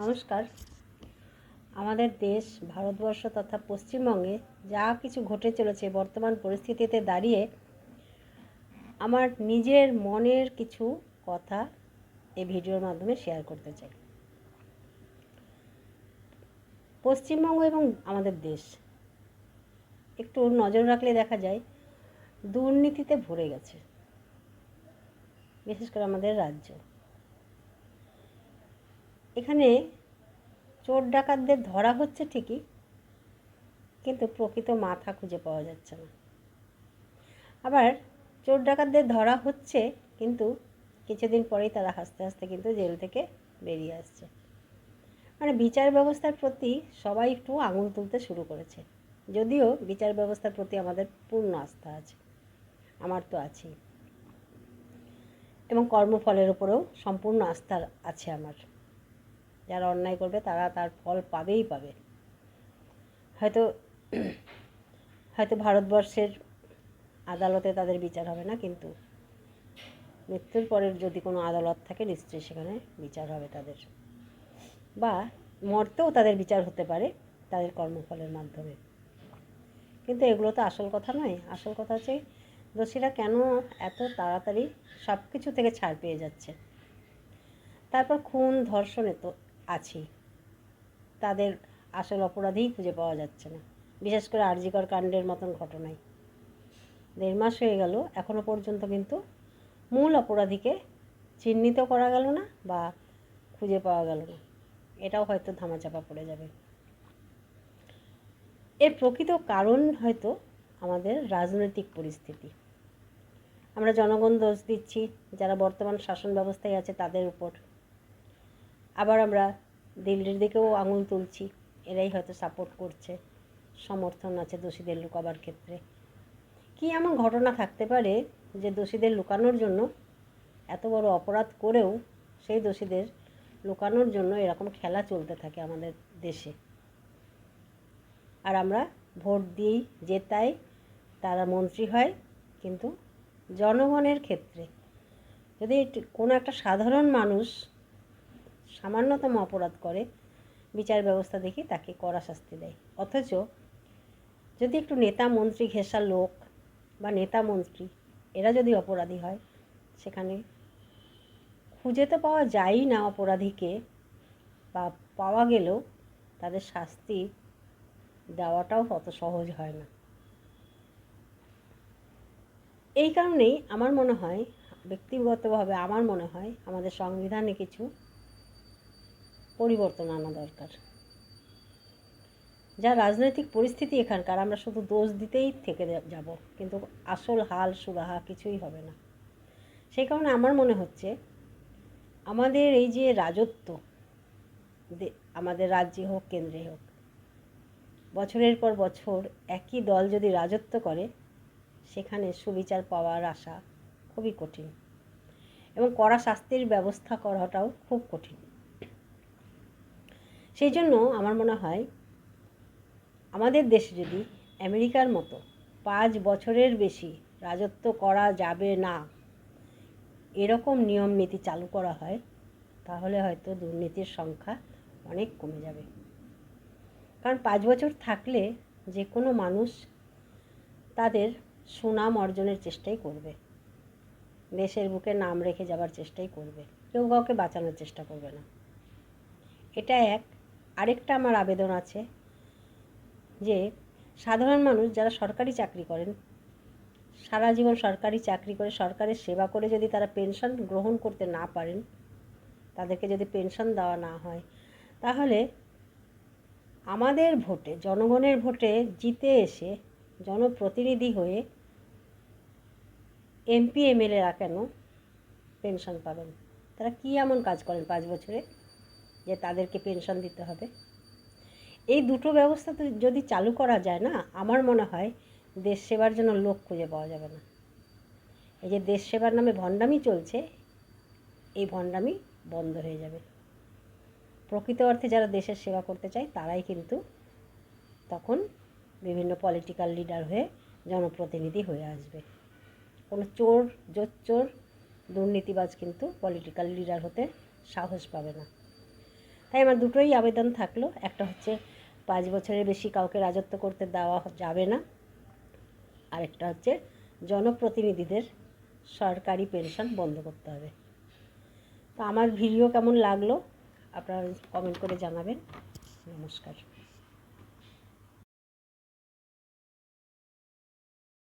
নমস্কার। আমাদের দেশ, ভারতবর্ষ তথা পশ্চিমবঙ্গে যা কিছু ঘটে চলেছে বর্তমান পরিস্থিতিতে দাঁড়িয়ে, আমার নিজের মনের কিছু কথা এই ভিডিওর মাধ্যমে শেয়ার করতে চাই। পশ্চিমবঙ্গ এবং আমাদের দেশ, একটু নজর রাখলে দেখা যায়, দুর্নীতিতে ভরে গেছে, বিশেষ করে আমাদের রাজ্য। এখানে চোর ডাকাতদের ধরা হচ্ছে ঠিকই, কিন্তু প্রকৃত মাথা খুঁজে পাওয়া যাচ্ছে না। আবার চোর ডাকাতদের ধরা হচ্ছে, কিন্তু কিছুদিন পরেই তারা হাসতে হাসতে কিন্তু জেল থেকে বেরিয়ে আসছে। মানে বিচার ব্যবস্থার প্রতি সবাই একটু আঙুল তুলতে শুরু করেছে। যদিও বিচার ব্যবস্থার প্রতি আমাদের পূর্ণ আস্থা আছে, আমার তো আছেই। এবং কর্মফলের উপরেও সম্পূর্ণ আস্থা আছে আমার। যারা অন্যায় করবে তারা তার ফল পাবেই পাবে। হয়তো হয়তো ভারতবর্ষের আদালতে তাদের বিচার হবে না, কিন্তু মৃত্যুর পরের যদি কোনো আদালত থাকে, নিশ্চয়ই সেখানে বিচার হবে তাদের। বা মরতেও তাদের বিচার হতে পারে তাদের কর্মফলের মাধ্যমে। কিন্তু এগুলো তো আসল কথা নয়। আসল কথা হচ্ছে, দোষীরা কেন এত তাড়াতাড়ি সব কিছু থেকে ছাড় পেয়ে যাচ্ছে? তারপর খুন, ধর্ষণে তো আছেই তাদের আসল অপরাধীই খুঁজে পাওয়া যাচ্ছে না। বিশেষ করে আরজিকর কাণ্ডের মতন ঘটনায়। দেড় মাস হয়ে গেল এখনও পর্যন্ত কিন্তু মূল অপরাধীকে চিহ্নিত করা গেল না বা খুঁজে পাওয়া গেল না। এটাও হয়তো ধামাচাপা পড়ে যাবে। এর প্রকৃত কারণ হয়তো আমাদের রাজনৈতিক পরিস্থিতি। আমরা জনগণ দোষ দিচ্ছি, যারা বর্তমান শাসন ব্যবস্থায় আছে তাদের উপর। আবার আমরা দিল্লির দিকেও আঙুল তুলছি। এরাই হয়তো সাপোর্ট করছে, সমর্থন আছে দোষীদের লুকাবার ক্ষেত্রে। কি এমন ঘটনা থাকতে পারে যে দোষীদের লুকানোর জন্য এত বড় অপরাধ করেও সেই দোষীদের লুকানোর জন্য এরকম খেলা চলতে থাকে আমাদের দেশে? আর আমরা ভোট দিই জেতাই তারা মন্ত্রী হয়, কিন্তু জনগণের ক্ষেত্রে যদি কোনো একটা সাধারণ মানুষ সামান্যতম অপরাধ করে, বিচার ব্যবস্থা দেখি তাকে কড়া শাস্তি দেয়। অথচ যদি একটু নেতা মন্ত্রী ঘেঁষা লোক বা নেতা মন্ত্রী, এরা যদি অপরাধী হয়, সেখানে খুঁজে তো পাওয়া যায়ই না অপরাধীকে বা পাওয়া গেলেও তাদের শাস্তি দেওয়াটাও অত সহজ হয় না। এই কারণেই আমার মনে হয়, ব্যক্তিগতভাবে আমার মনে হয়, আমাদের সংবিধানে কিছু পরিবর্তন আনা দরকার। যা রাজনৈতিক পরিস্থিতি এখানকার, আমরা শুধু দোষ দিতেই থেকে যাব, কিন্তু আসল হাল সুরাহা কিছুই হবে না। সেই কারণে আমার মনে হচ্ছে, আমাদের এই যে রাজত্ব আমাদের রাজ্যে হোক, কেন্দ্রে হোক, বছরের পর বছর একই দল যদি রাজত্ব করে, সেখানে সুবিচার পাওয়ার আশা খুবই কঠিন। এবং কড়া শাস্তির ব্যবস্থা করাটাও খুব কঠিন। সেই জন্য আমার মনে হয় আমাদের দেশে যদি আমেরিকার মতো পাঁচ বছরের বেশি রাজত্ব করা যাবে না, এরকম নিয়ম নীতি চালু করা হয়, তাহলে হয়তো দুর্নীতির সংখ্যা অনেক কমে যাবে। কারণ পাঁচ বছর থাকলে যে কোনো মানুষ তাদের সুনাম অর্জনের চেষ্টাই করবে। দেশের বুকে নাম রেখে যাবার চেষ্টাই করবে। কেউ কাউকে বাঁচানোর চেষ্টা করবে না। এটা এক। আরেকটা আমার আবেদন আছে যে, সাধারণ মানুষ যারা সরকারি চাকরি করেন, সারা জীবন সরকারি চাকরি করে, সরকারের সেবা করে যদি তারা পেনশন গ্রহণ করতে না পারেন, তাদেরকে যদি পেনশন দেওয়া না হয়, তাহলে আমাদের ভোটে, জনগণের ভোটে জিতে এসে জনপ্রতিনিধি হয়ে এমপি, এমএলএরা কেন পেনশন পাবেন? তারা কী এমন কাজ করেন পাঁচ বছরে? যে তাদেরকে পেনশন দিতে হবে। এই দুটো ব্যবস্থা তো যদি চালু করা যায় না, আমার মনে হয় দেশ সেবার জন্য লোক খুঁজে পাওয়া যাবে না। এই যে দেশ সেবার নামে ভণ্ডামি চলছে, এই ভণ্ডামি বন্ধ হয়ে যাবে। প্রকৃত অর্থে যারা দেশের সেবা করতে চায়, তারাই কিন্তু তখন বিভিন্ন পলিটিক্যাল লিডার হয়ে জনপ্রতিনিধি হয়ে আসবে। কোনো চোর, জোচ্চোর, দুর্নীতিবাজ কিন্তু পলিটিক্যাল লিডার হতে সাহস পাবে না। তাই আমার দুটোই আবেদন থাকল। একটা হচ্ছে পাঁচ বছরের বেশি কাউকে রাজত্ব করতে দেওয়া যাবে না। আরেকটা হচ্ছে জনপ্রতিনিধিদের সরকারি পেনশন বন্ধ করতে হবে। তো আমার ভিডিও কেমন লাগল আপনারা কমেন্ট করে জানাবেন। নমস্কার।